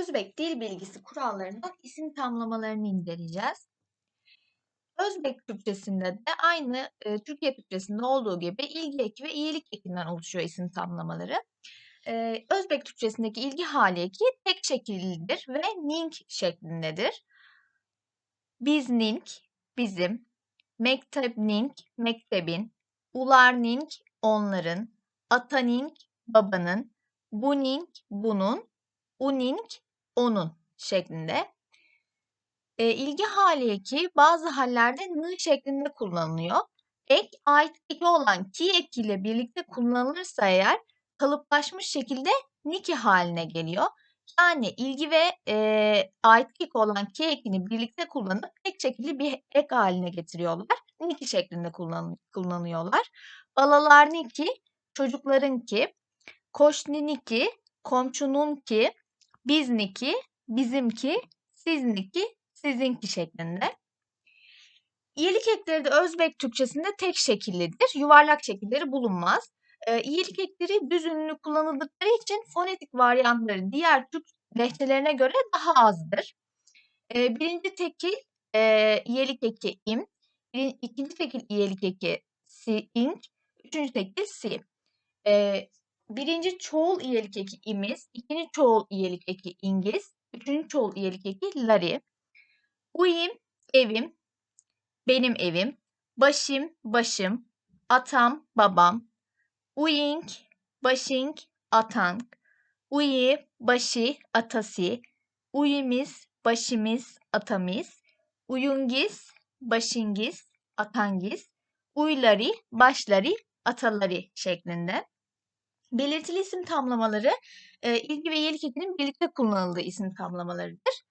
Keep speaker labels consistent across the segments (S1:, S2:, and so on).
S1: Özbek dil bilgisi kurallarından isim tamlamalarını inceleyeceğiz. Özbek Türkçesinde de aynı e, Türkiye Türkçesinde olduğu gibi ilgi eki ve iyilik ekinden oluşuyor isim tamlamaları. E, Özbek Türkçesindeki ilgi hali eki tek şekillidir ve nink şeklindedir. Biznink, bizim, mektebnink, mektebin, ularnink, onların, atanink, babanın, bunink, bunun, unink, onun şeklinde. E, ilgi hali eki bazı hallerde n şeklinde kullanılıyor. Ek, ait eki olan ki ekiyle birlikte kullanılırsa eğer kalıplaşmış şekilde niki haline geliyor. Yani ilgi ve e, ait eki olan ki ekini birlikte kullanıp tek şekilli bir ek haline getiriyorlar. Niki şeklinde kullan, kullanıyorlar. Balalar niki, çocukların ki, koşniniki, komşunun ki, bizniki, bizimki, sizniki, sizinki şeklinde. İyilik ekleri de Özbek Türkçesinde tek şekillidir. Yuvarlak şekilleri bulunmaz. E, iyilik ekleri düz ünlü kullanıldıkları için fonetik varyantları diğer Türk lehçelerine göre daha azdır. E, birinci tekil e, iyilik eki im, ikinci tekil iyilik eki si, ink, üçüncü tekil si. E, birinci çoğul iyilik eki imiz, ikinci çoğul iyilik eki ingiz, üçüncü çoğul iyilik eki lari. Uyim, evim, benim evim, başım, başım, atam, babam, uying, başing, atang, uyi, başı, atası, uyimiz, başımız, atamiz, uyungiz, başingiz, atangiz, uyları, başları, ataları şeklinde. Belirtili isim tamlamaları e, ilgi ve iyilik ekinin birlikte kullanıldığı isim tamlamalarıdır.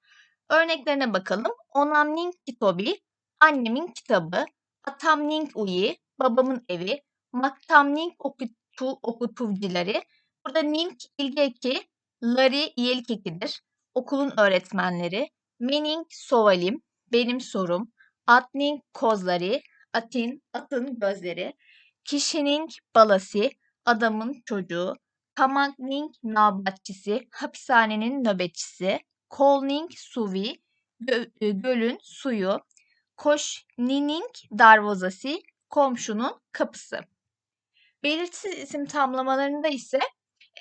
S1: Örneklerine bakalım. Onamning kitobi, annemin kitabı, atamning uyi, babamın evi, maktamning okutu, okutuvcileri. Burada ning ilgi eki, lari iyilik ekidir. Okulun öğretmenleri, mening sovalim, benim sorum, atning kozları, atin, atın gözleri, kişinin balası, adamın çocuğu, kamagning nöbetçisi, hapishanenin nöbetçisi, kolning suvi, gö e, gölün suyu, koşnining darvozası, komşunun kapısı. Belirtisiz isim tamlamalarında ise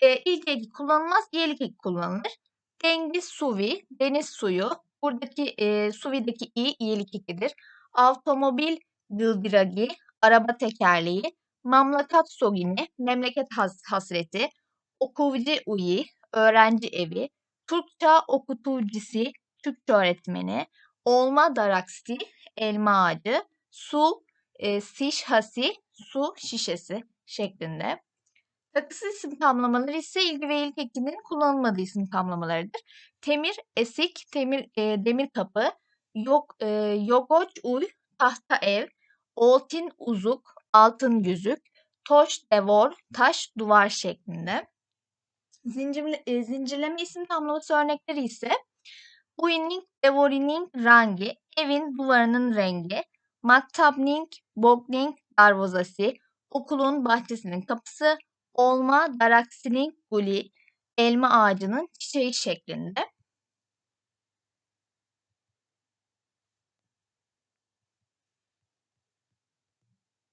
S1: e, ilk kullanılmaz, eki kullanılır. Dengiz suvi, deniz suyu. Buradaki e, suvideki i iyilik ekidir. Avtomobil gıldiragi, araba tekerleği. Mamlakat sogini, memleket has hasreti. Okuvcu uyi, öğrenci evi. Türkçe okutucusu, Türkçe öğretmeni. Olma daraksti, elma ağacı. Su, e, sişhasi, su şişesi şeklinde. Takısız isim tamlamaları ise ilgi ve ilk ekinin kullanılmadığı isim tamlamalarıdır. Temir, esik, temir, e, demir kapı, yok, e, yogoç uy, tahta ev, oltin uzuk, altın yüzük, toş devor, taş duvar şeklinde. Zincirle, e, zincirleme isim tamlaması örnekleri ise uyning, devorining rengi, evin duvarının rengi, maktabning, bogning darvozası, okulun bahçesinin kapısı, olma daraksinin guli, elma ağacının çiçeği şeklinde.